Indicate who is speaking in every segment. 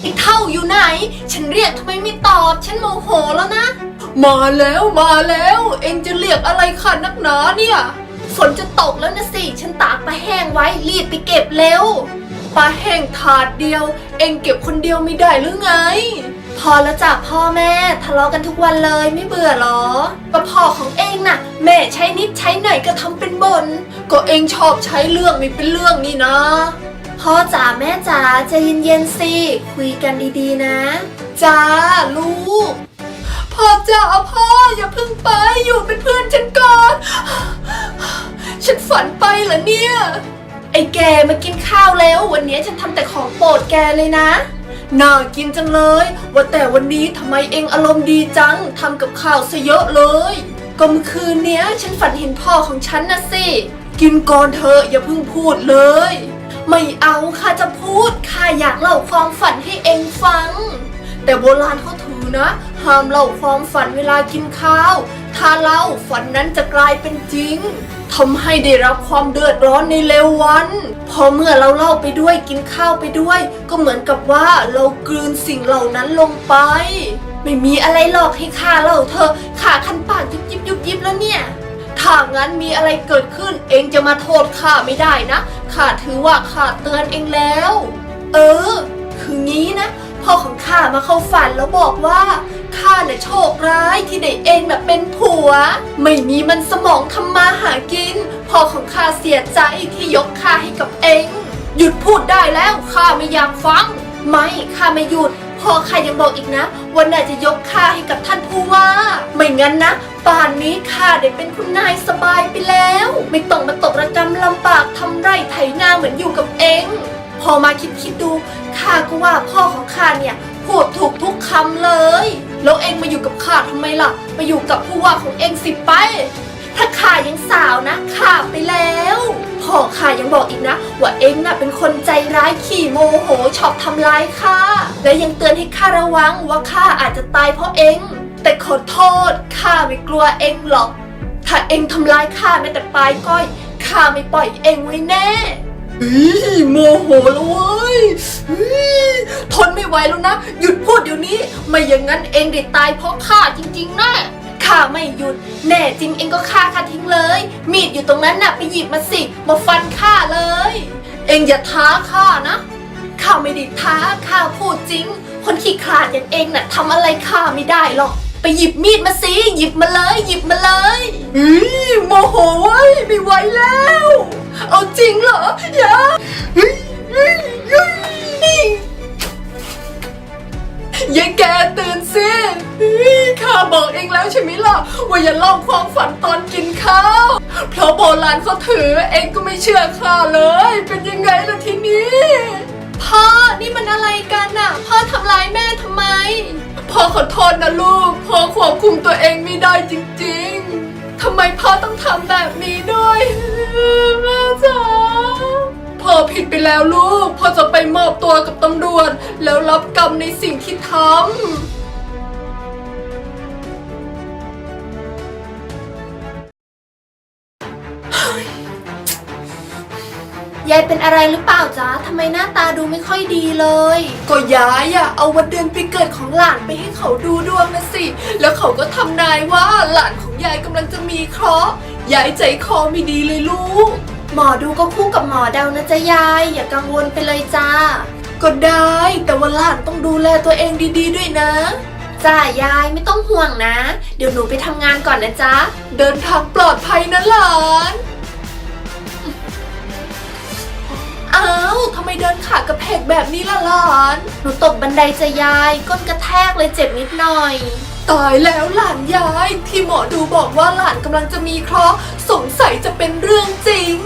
Speaker 1: ไอ้เท่าอยู่ไหน ฉันเรียกทำไมไม่ตอบ ฉันโมโหแล้วนะ
Speaker 2: มาแล้วมาแล้ว เองจะเรียกอะไรขันนักหนาเนี่ย
Speaker 1: ฝนจะตกแล้วนะสิ ฉันตากปลาแห้งไว้รีบไปเก็บเร็ว
Speaker 2: ปลาแห้งถาดเดียว เองเก็บคนเดียวไม่ได้หรือไง
Speaker 1: พอแล้วจ้ะพ่อแม่ทะเลาะกันทุกวันเลยไม่เบื่อหรอก็พ่อของเองน่ะ แม่ใช้นิดใช้หน่อยก็ทำเป็นบน่น
Speaker 2: ก็เองชอบใช้เรื่องไม่เป็นเรื่องนี่นะ
Speaker 1: พ่อจ๋าแม่จ๋าใจะเย็นๆสิคุยกันดีๆนะ
Speaker 2: จ้าลูกพ่อจ้าพ่ออย่าเพิ่งไปอยู่เป็นเพื่อนฉันก่อน ฉันฝันไปเหรอเนี่ย
Speaker 1: ไอ้แกมากินข้าวแล้ว วันนี้ฉันทำแต่ของโปรดแกเลยนะ
Speaker 2: น่ากินจังเลย ว่าแต่วันนี้ทำไมเองอารมณ์ดีจังทำกับข้าวซะเยอะเลย
Speaker 1: ก็เมื่อคืนเนี้ย ฉันฝันเห็นพ่อของฉันนะสิ
Speaker 2: กินก่อนเถอะอย่าเพิ่งพูดเลย
Speaker 1: ไม่เอาข้าจะพูดข้าอยากเล่าความฝันให้เองฟัง
Speaker 2: แต่โบราณเขาถือนะห้ามเล่าความฝันเวลากินข้าว ถ้าเล่าฝันนั้นจะกลายเป็นจริงทำให้ได้รับความเดือดร้อนในเร็ววัน
Speaker 1: พอเมื่อเราเล่าไปด้วยกินข้าวไปด้วย ก็เหมือนกับว่าเรากลืนสิ่งเหล่านั้นลงไป ไม่มีอะไรหรอกให้ข้าเล่าเธอข้าคันปากยิบยิบยุบยิบแล้วเนี่ย
Speaker 2: ถ้างั้นมีอะไรเกิดขึ้น เองจะมาโทษข้าไม่ได้นะ ข้าถือว่าข้าเตือนเองแล้ว
Speaker 1: เออ คืองี้นะ พ่อของข้ามาเข้าฝันแล้วบอกว่า ข้าเนี่ยโชคร้ายที่ได้เองน่ะเป็นผัว ไม่มีมันสมองทำมาหากิน พ่อของข้าเสียใจที่ยกข้าให้กับเอง
Speaker 2: หยุดพูดได้แล้วข้าไม่อยากฟัง
Speaker 1: ไม่ข้าไม่หยุด พ่อข้ายังบอกอีกนะว่าน่าจะยกข้าให้กับท่านผู้ว่า ไม่งั้นนะป่านนี้ข้าได้เป็นคุณนายสบายไปแล้ว ไม่ต้องมาตกระกำลำบากทำไร่ไถนาเหมือนอยู่กับเองพอมาคิดคิดดูข้าก็ว่าพ่อของข้าเนี่ยพูดถูกทุกคำเลย
Speaker 2: แล้วเองมาอยู่กับข้าทำไมล่ะไปอยู่กับผู้ว่าของเองสิไป
Speaker 1: ถ้าข้ายังสาวนะข้าไปแล้วพ่อข้ายังบอกอีกนะ ว่าเองน่ะเป็นคนใจร้ายขี่โมโหชอบทำร้ายข้าและยังเตือนให้ข้าระวังว่าข้าอาจจะตายเพราะเอง แต่ขอโทษข้าไม่กลัวเองหรอก ถ้าเองทำร้ายข้าแม้แต่ปลายก้อยข้าไม่ปล่อยเองไว้แน่
Speaker 2: โมโหแล้วเว้ยเฮ้ยทนไม่ไหวแล้วนะ หยุดพูดเดี๋ยวนี้ ไม่อย่างนั้นเองได้ตายเพราะข้าจริงๆนะ
Speaker 1: ข้าไม่หยุด แน่จริงเองก็ฆ่าข้าทิ้งเลย มีดอยู่ตรงนั้นน่ะไปหยิบมาสิ มาฟันข้าเลย
Speaker 2: เองอย่าท้าข้านะ
Speaker 1: ข้าไม่ได้ท้าข้าพูดจริง คนขี้ขลาดอย่างเองน่ะทำอะไรข้าไม่ได้หรอก ไปหยิบมีดมาสิหยิบมาเลย หยิบมาเลย
Speaker 2: เฮ้ยโมโหเว้ยไม่ไหวแล้ว เอาจริงเหรออย่า ยายแกตื่นสิเฮ้ยข้าบอกเองแล้วใช่ไหมล่ะ ว่าอย่าเล่าความฝันตอนกินข้าว เพราะโบราณเขาถือเองก็ไม่เชื่อข้าเลย เป็นยังไงล่ะทีนี้
Speaker 1: พ่อ นี่มันอะไรกันน่ะ พ่อทำร้ายแม่ทำไม
Speaker 2: พ่อขอโทษนะลูก พ่อควบคุมตัวเองไม่ได้จริง ๆทำไมพ่อต้องทำแบบนี้ด้วยแม่จ๋า พ่อผิดไปแล้วลูก พ่อจะไปมอบตัวกับตำรวจ แล้วรับกรรมในสิ่งที่ทำ
Speaker 1: ยายเป็นอะไรหรือเปล่าจ๊ะ ทำไมหน้าตาดูไม่ค่อยดีเลย
Speaker 2: ก็ยายอะเอาวันเดือนปีเกิดของหลานไปให้เขาดูดวงนะสิ แล้วเขาก็ทำนายว่าหลานของยายกำลังจะมีเคราะห์ ยายใจคอไม่ดีเลยลูก
Speaker 1: หมอดูก็คู่กับหมอเดานะจ๊ะยาย อย่ากังวลไปเลยจ้า
Speaker 2: ก็ได้ แต่ว่าหลานต้องดูแลตัวเองดีๆด้วยนะ
Speaker 1: จ้ายายไม่ต้องห่วงนะ เดี๋ยวหนูไปทำงานก่อนนะจ๊ะ
Speaker 2: เดินทางปลอดภัยนะหลาน อ้าวทำไมเดินขากระเพกแบบนี้ล่ะหลาน
Speaker 1: หนูตกบันไดจะยาย ก้นกระแทกเลยเจ็บนิดหน่อย
Speaker 2: ตายแล้วหลานยาย ที่หมอดูบอกว่าหลานกำลังจะมีเคราะห์สงสัยจะเป็นเรื่องจริง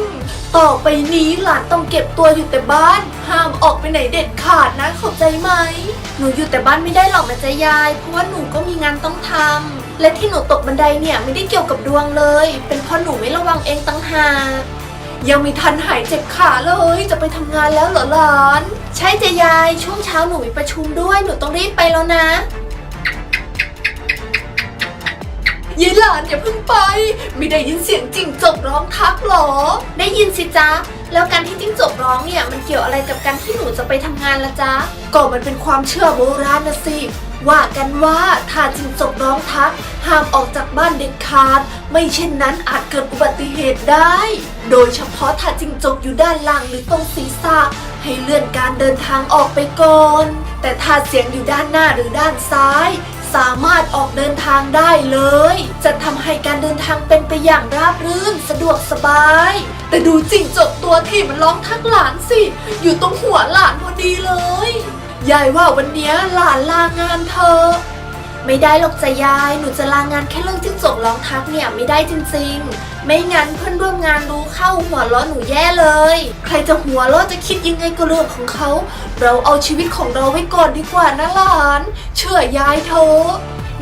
Speaker 2: ต่อไปนี้หลานต้องเก็บตัวอยู่แต่บ้าน ห้ามออกไปไหนเด็ดขาดนะเข้าใจไหม
Speaker 1: หนูอยู่แต่บ้านไม่ได้หรอกนะจ๊ะยาย เพราะว่าหนูก็มีงานต้องทำและที่หนูตกบันไดเนี่ยไม่ได้เกี่ยวกับดวงเลย เป็นเพราะหนูไม่ระวังเองตั้งหาก
Speaker 2: ยังมีทันหายเจ็บขาเลย จะไปทำงานแล้วเหรอหลาน
Speaker 1: ใช่จ้ะยายช่วงเช้าหนูมีประชุมด้วยหนูต้องรีบไปแล้วนะ
Speaker 2: ยายหลานอย่าเพิ่งไป ไม่ได้ยินเสียงจริงจกร้องทักหรอ
Speaker 1: ได้ยินสิจ๊ะ แล้วการที่จิ้งจกร้องเนี่ยมันเกี่ยวอะไรกับการที่หนูจะไปทำงานละจ๊ะก็มันเป็นความเชื่อโบราณนะสิ ว่ากันว่าถ้าจิงจกร้องทักห้ามออกจากบ้านเด็ดขาด ไม่เช่นนั้นอาจเกิดอุบัติเหตุได้ โดยเฉพาะถ้าจิงจกอยู่ด้านล่างหรือตรงศีรษะให้เลื่อนการเดินทางออกไปก่อน แต่ถ้าเสียงอยู่ด้านหน้าหรือด้านซ้าย สามารถออกเดินทางได้เลย จะทำให้การเดินทางเป็นไปอย่างราบรื่นสะดวกสบาย แต่ดูจิงจกตัวที่มันร้องทักหลานสิ อยู่ตรงหัวหลานพอดีเลย ยายว่าวันเนี้ยหลานลางานเธอ ไม่ได้หรอกจ้ะยาย หนูจะลางานแค่เรื่องจิ้งจกร้องทักเนี่ยไม่ได้จริงๆ ไม่งั้นเพื่อนร่วมงานรู้เข้าหัวล้อหนูแย่เลย ใครจะหัวล้อจะคิดยังไงก็เรื่องของเขา เราเอาชีวิตของเราไว้ก่อนดีกว่านะหลาน เชื่อยายเถอะ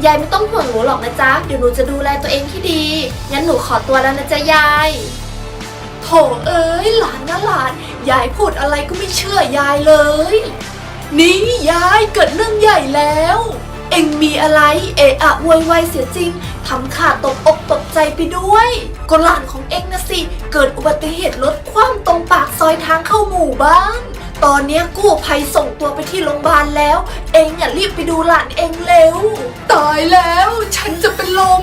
Speaker 1: ยายไม่ต้องห่วงหนูหรอกนะจ๊ะ เดี๋ยวหนูจะดูแลตัวเองที่ดี งั้นหนูขอตัวแล้วนะจ๊ะยาย โถเอ้ยหลานนะหลาน ยายพูดอะไรก็ไม่เชื่อยายเลย นี่ยายเกิดเรื่องใหญ่แล้ว เอ็งมีอะไร เอะอะโวยวายเสียจริงทำข้าตกอกตกใจไปด้วยก็หลานของเอ็งนะสิ เกิดอุบัติเหตุรถคว่ำตรงปากซอยทางเข้าหมู่บ้าน ตอนเนี้ยกู้ภัยส่งตัวไปที่โรงพยาบาลแล้ว เอ็งอย่ารีบไปดูหลานเอ็งเร็ว ตายแล้ว ฉันจะเป็นลม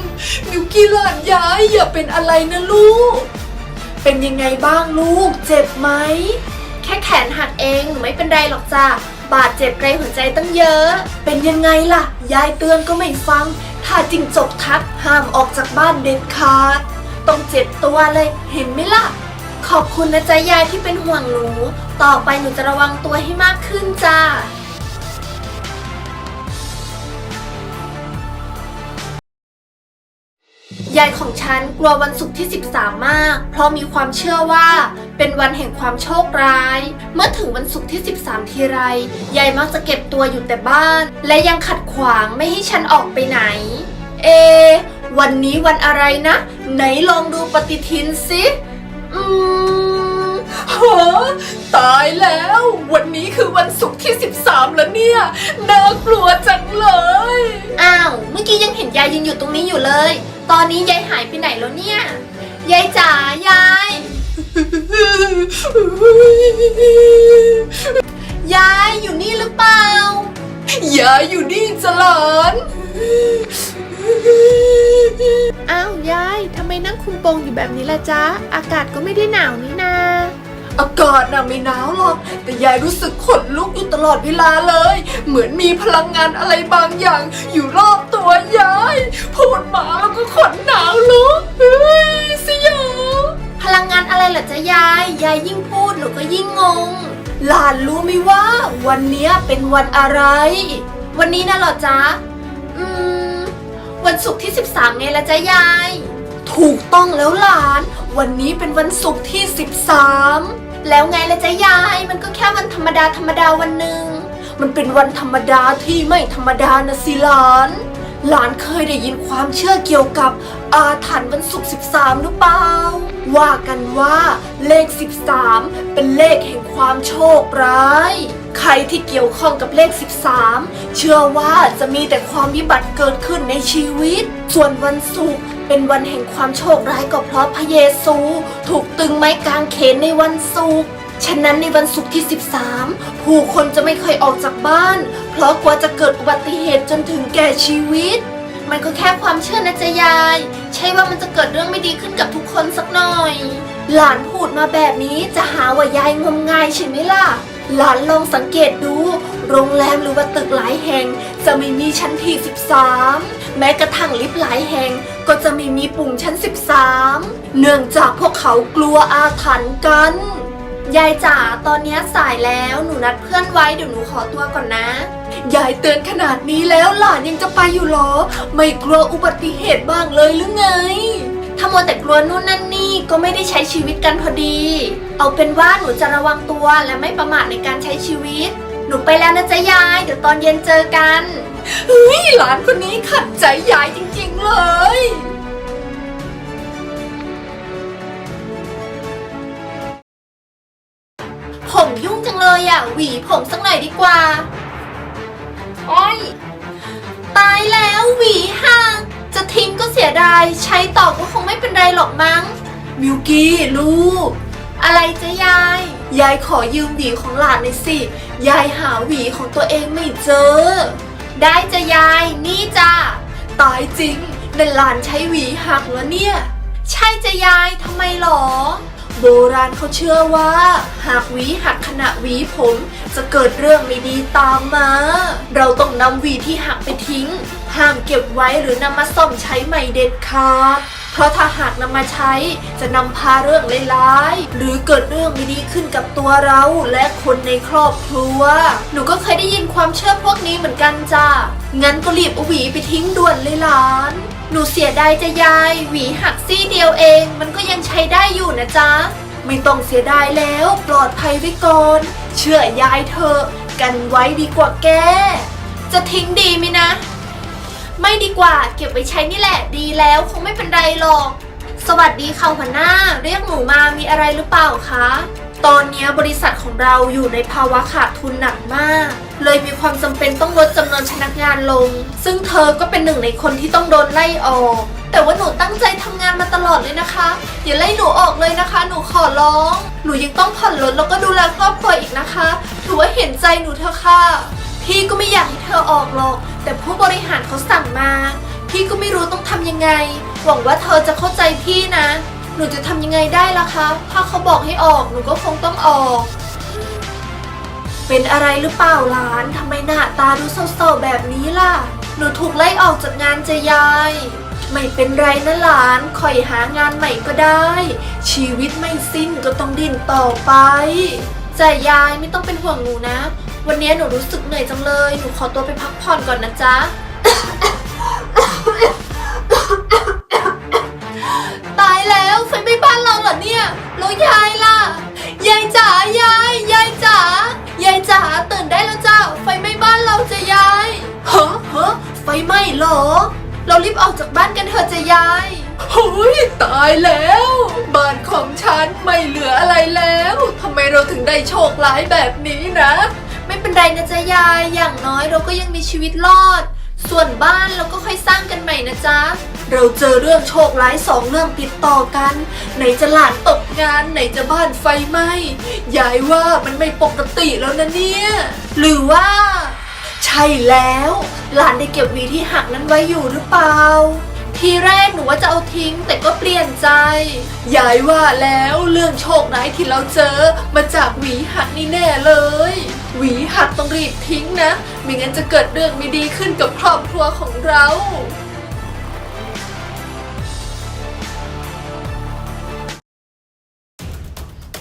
Speaker 1: มิวกี้หลานยายอย่าเป็นอะไรนะลูก เป็นยังไงบ้างลูก เจ็บไหม แค่แขนหักเองหนูไม่เป็นไรหรอกจ้ะ บาดเจ็บใกลหัวใจตั้งเยอะ เป็นยังไงล่ะ ยายเตือนก็ไม่ฟัง ถ้าจริงจกทักห้ามออกจากบ้านเด็ดขาด ต้องเจ็บตัวเลยเห็นไหมล่ะ ขอบคุณนะจ๊ะยายที่เป็นห่วงหนู ต่อไปหนูจะระวังตัวให้มากขึ้นจ้า ยายของฉันกลัววันศุกร์ที่ 13 มาก เพราะมีความเชื่อว่าเป็นวันแห่งความโชคร้าย เมื่อถึงวันศุกร์ที่ 13 ทีไร ยายมักจะเก็บตัวอยู่แต่บ้าน และยังขัดขวางไม่ให้ฉันออกไปไหน เอ วันนี้วันอะไรนะ ไหนลองดูปฏิทินสิอืม
Speaker 2: ฮะตายแล้ว วันนี้คือวันศุกร์ที่ 13 แล้วเนี่ย น่ากลัวจังเลย
Speaker 1: อ้าว เมื่อกี้ยังเห็นยายยืนอยู่ตรงนี้อยู่เลย ตอนนี้ยายหายไปไหนแล้วเนี่ย ยายจ๋ายาย ยายอยู่นี่หรือเปล่า
Speaker 2: อย่าอยู่นี่จะหลาน
Speaker 3: อ้าวยายทำไมนั่งคุมโปงอยู่แบบนี้ล่ะจ๊ะ อากาศก็ไม่ได้หนาวนี่นา
Speaker 2: อากาศน่ะไม่หนาวหรอก แต่ยายรู้สึกขนลุกอยู่ตลอดเวลาเลย เหมือนมีพลังงานอะไรบางอย่างอยู่รอบ ตัวยายพูดมาแล้วก็ขนหนาวลุกเฮ้ยสยอง
Speaker 1: พลังงานอะไรเหรอจ๊ะยาย ยายยิ่งพูดหนูก็ยิ่งงง หลานรู้ไหมว่า วันเนี้ยเป็นวันอะไร วันนี้นะเหรอจ๊ะ อืม วันศุกร์ที่ 13ไงละจ๊ะยาย ถูกต้องแล้วหลาน วันนี้เป็นวันศุกร์ที่ 13 แล้วไงละจ๊ะยาย มันก็แค่วันธรรมดาธรรมดาวันหนึ่งมันเป็นวันธรรมดาที่ไม่ธรรมดานะสิหลาน หลานเคยได้ยินความเชื่อเกี่ยวกับอาถรรพ์วันศุกร์13 หรือเปล่า ว่ากันว่าเลข 13 เป็นเลขแห่งความโชคร้าย ใครที่เกี่ยวข้องกับเลข 13 เชื่อว่าจะมีแต่ความวิบัติเกิดขึ้นในชีวิต ส่วนวันศุกร์เป็นวันแห่งความโชคร้ายก็เพราะพระเยซู ถูกตึงไม้กางเขนในวันศุกร์ ฉะนั้นในวันศุกร์ที่ 13 ผู้คนจะไม่เคยออกจากบ้าน เพราะกลัวจะเกิดอุบัติเหตุจนถึงแก่ชีวิต มันก็แค่ความเชื่อนะจ๊ะยาย ใช่ว่ามันจะเกิดเรื่องไม่ดีขึ้นกับทุกคนสักหน่อย หลานพูดมาแบบนี้จะหาว่ายายงมงายใช่ไหมล่ะ หลานลองสังเกตดู โรงแรมหรือว่าตึกหลายแห่ง จะไม่มีชั้นที่ 13 แม้กระทั่งลิฟต์หลายแห่งก็จะไม่มีปุ่มชั้น 13 เนื่องจากพวกเขากลัวอาถรรพ์กัน ยายจ๋าตอนนี้สายแล้วหนูนัดเพื่อนไว้เดี๋ยวหนูขอตัวก่อนนะ ยายเตือนขนาดนี้แล้วหลานยังจะไปอยู่หรอ ไม่กลัวอุบัติเหตุบ้างเลยหรือไง ถ้ามัวแต่กลัวนู่นนั่นนี่ก็ไม่ได้ใช้ชีวิตกันพอดี เอาเป็นว่าหนูจะระวังตัวและไม่ประมาทในการใช้ชีวิต หนูไปแล้วนะจ๊ะยาย เดี๋ยวตอนเย็นเจอกัน
Speaker 2: เฮ้ยหลานคนนี้ ใช้
Speaker 1: ต่อก็คงไม่เป็นไรหรอกมั้ง
Speaker 2: มิวกี้ลูก
Speaker 1: อะไรจะยาย ยายขอยืมหวีของหลานหน่อยสิ ยายหาหวีของตัวเองไม่เจอ ได้จะยายนี่จ้าตายจริงนั่นหลานใช้หวีหักแล้วเนี่ย ใช่จะยายทำไมหรอ โบราณเขาเชื่อว่า หากหวีหักขณะหวีผม จะเกิดเรื่องไม่ดีตามมา เราต้องนำหวีที่หักไปทิ้ง ห้ามเก็บไว้หรือนำมาซ่อมใช้ใหม่เด็ดขาด เพราะถ้าหากนำมาใช้จะนำพาเรื่องร้ายๆหรือเกิดเรื่องไม่ดีขึ้นกับตัวเราและคนในครอบครัว หนูก็เคยได้ยินความเชื่อพวกนี้เหมือนกันจ้างั้นก็รีบเอาหวีไปทิ้งด่วนเลยหลานหนูเสียดายจะยาย หวีหักซี่เดียวเอง มันก็ยังใช้ได้อยู่นะจ๊ะ ไม่ต้องเสียดายแล้วปลอดภัยไว้ก่อน เชื่อยายเถอะกันไว้ดีกว่าแก จะทิ้งดีไหมนะ ไม่ดีกว่าเก็บไว้ใช้นี่แหละดีแล้วคงไม่เป็นไรหรอก สวัสดีค่ะหัวหน้า เรียกหนูมามีอะไรหรือเปล่าคะ ตอนนี้บริษัทของเราอยู่ในภาวะขาดทุนหนักมาก เลยมีความจำเป็นต้องลดจำนวนพนักงานลง ซึ่งเธอก็เป็นหนึ่งในคนที่ต้องโดนไล่ออก แต่ว่าหนูตั้งใจทำงานมาตลอดเลยนะคะ อย่าไล่หนูออกเลยนะคะ หนูขอร้อง หนูยังต้องผ่อนรถแล้วก็ดูแลครอบครัวอีกนะคะ ถือว่าเห็นใจหนูเถอะค่ะ พี่ก็ไม่อยากให้เธอออกหรอก แต่ผู้บริหารเขาสั่งมา พี่ก็ไม่รู้ต้องทำยังไง หวังว่าเธอจะเข้าใจพี่นะ หนูจะทำยังไงได้ล่ะคะ ถ้าเขาบอกให้ออกหนูก็คงต้องออก เป็นอะไรหรือเปล่าหลานทำไมหน้าตาดูเศร้าๆแบบนี้ล่ะ หนูถูกไล่ออกจากงานจะยาย ไม่เป็นไรนะหลานคอยหางานใหม่ก็ได้ ชีวิตไม่สิ้นก็ต้องดิ้นต่อไปจะยายไม่ต้องเป็นห่วงหนูนะ วันนี้หนูรู้สึกเหนื่อยจังเลย หนูขอตัวไปพักผ่อนก่อนนะจ๊ะ ตายแล้วไฟไหม้บ้านเราเหรอเนี่ยแล้วยายล่ะ ยายจ๋ายาย ยายจ๋ายายจ๋าตื่นได้แล้วจ้าไฟไหม้บ้านเราจะยายฮะฮะไฟไหม้เหรอ เรารีบออกจากบ้านกันเถอะจะยาย
Speaker 2: เฮ้ยตายแล้ว บ้านของฉันไม่เหลืออะไรแล้วทำไมเราถึงได้โชคร้ายแบบ
Speaker 1: ไม่นไรนะจ๊ะยายอย่างน้อยเราก็ยังมีชีวิตรอด ส่วนบ้านเราก็ค่อยสร้างกันใหม่นะจ๊ะ เราเจอเรื่องโชคร้ายสองเรื่องติดต่อกัน ไหนจะหลานตกงานไหนจะบ้านไฟไหม้ยายว่ามันไม่ปกติแล้วนะเนี่ย หรือว่า ใช่แล้ว หลานได้เก็บวีที่หักนั้นไว้อยู่หรือเปล่า ทีแรกหนูว่าจะเอาทิ้งแต่ก็เปลี่ยนใจ
Speaker 2: ยายว่าแล้วเรื่องโชคร้ายที่เราเจอ มาจากหวีหักนี่แน่เลย หวีหักต้องรีบทิ้งนะ ไม่งั้นจะเกิดเรื่องไม่ดีขึ้นกับครอบครัวของเรา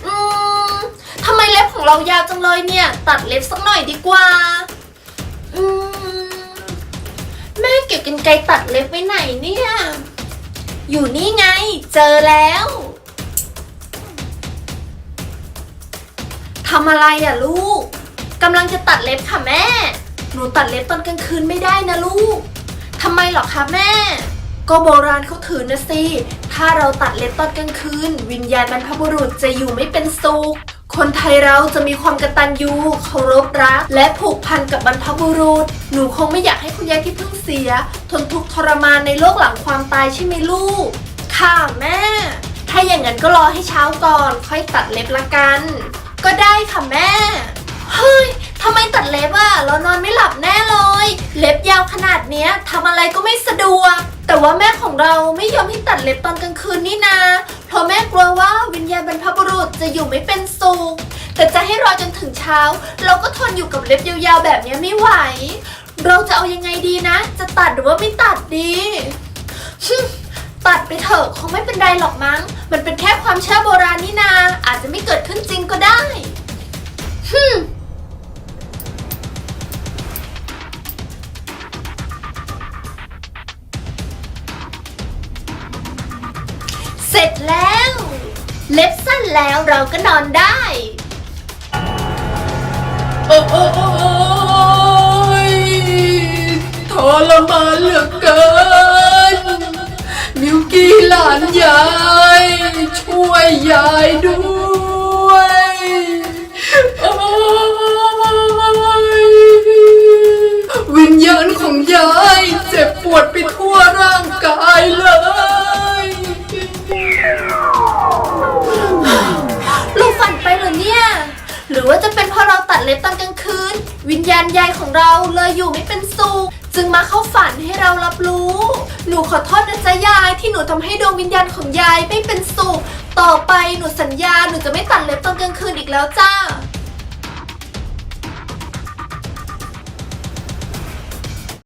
Speaker 1: อืมทำไมเล็บของเรายาวจังเลยเนี่ย ตัดเล็บสักหน่อยดีกว่า แม่เก็บกันไกรตัดเล็บไว้ไหนเนี่ย อยู่นี่ไง เจอแล้วทำอะไรอะลูกกำลังจะตัดเล็บค่ะแม่ หนูตัดเล็บตอนกลางคืนไม่ได้นะลูกทำไมหรอคะแม่ ก็โบราณเขาถือนะสิ ถ้าเราตัดเล็บตอนกลางคืน วิญญาณบรรพบุรุษจะอยู่ไม่เป็นสุข คนไทยเราจะมีความกตัญญูเคารพรัก และผูกพันกับบรรพบุรุษ หนูคงไม่อยากให้คุณยายที่เพิ่งเสีย ทนทุกข์ทรมานในโลกหลังความตายใช่ไหมลูก ค่ะแม่ ถ้าอย่างนั้นก็รอให้เช้าก่อน ค่อยตัดเล็บละกัน ก็ได้ค่ะแม่ เฮ้ยทำไมตัดเล็บอะเรานอนไม่หลับแน่เลย เล็บยาวขนาดเนี้ยทำอะไรก็ไม่สะดวก แต่ว่าแม่ของเราไม่ยอมให้ตัดเล็บตอนกลางคืนนี่นา เพราะแม่กลัวว่าวิญญาณบรรพบุรุษจะอยู่ไม่เป็นสุขแต่จะให้รอจนถึงเช้า เราก็ทนอยู่กับเล็บยาวๆแบบนี้ไม่ไหว เราจะเอายังไงดีนะ จะตัดหรือว่าไม่ตัดดีตัดไปเถอะคงไม่เป็นไรหรอกมั้ง มันเป็นแค่ความเชื่อโบราณนี่นา อาจจะไม่เกิดขึ้นจริงก็ได้ฮึ เสร็จแล้ว เล็บสั้นแล้วเราก็นอนได้
Speaker 2: โอ้ยทรมานเหลือเกิน มิวกี้หลานยาย ช่วยยายด้วย โอ้ยวิญญาณของยาย เจ็บปวดไปทั่ว ตอนกลางคืน
Speaker 1: วิญญาณยายของเราเลยอยู่ไม่เป็นสุขจึงมาเข้าฝันให้เรารับรู้ หนูขอโทษนะจ๊ะยายที่หนูทำให้ดวงวิญญาณของยายไม่เป็นสุข ต่อไปหนูสัญญาหนูจะไม่ตัดเล็บตอนกลางคืนอีกแล้วจ้า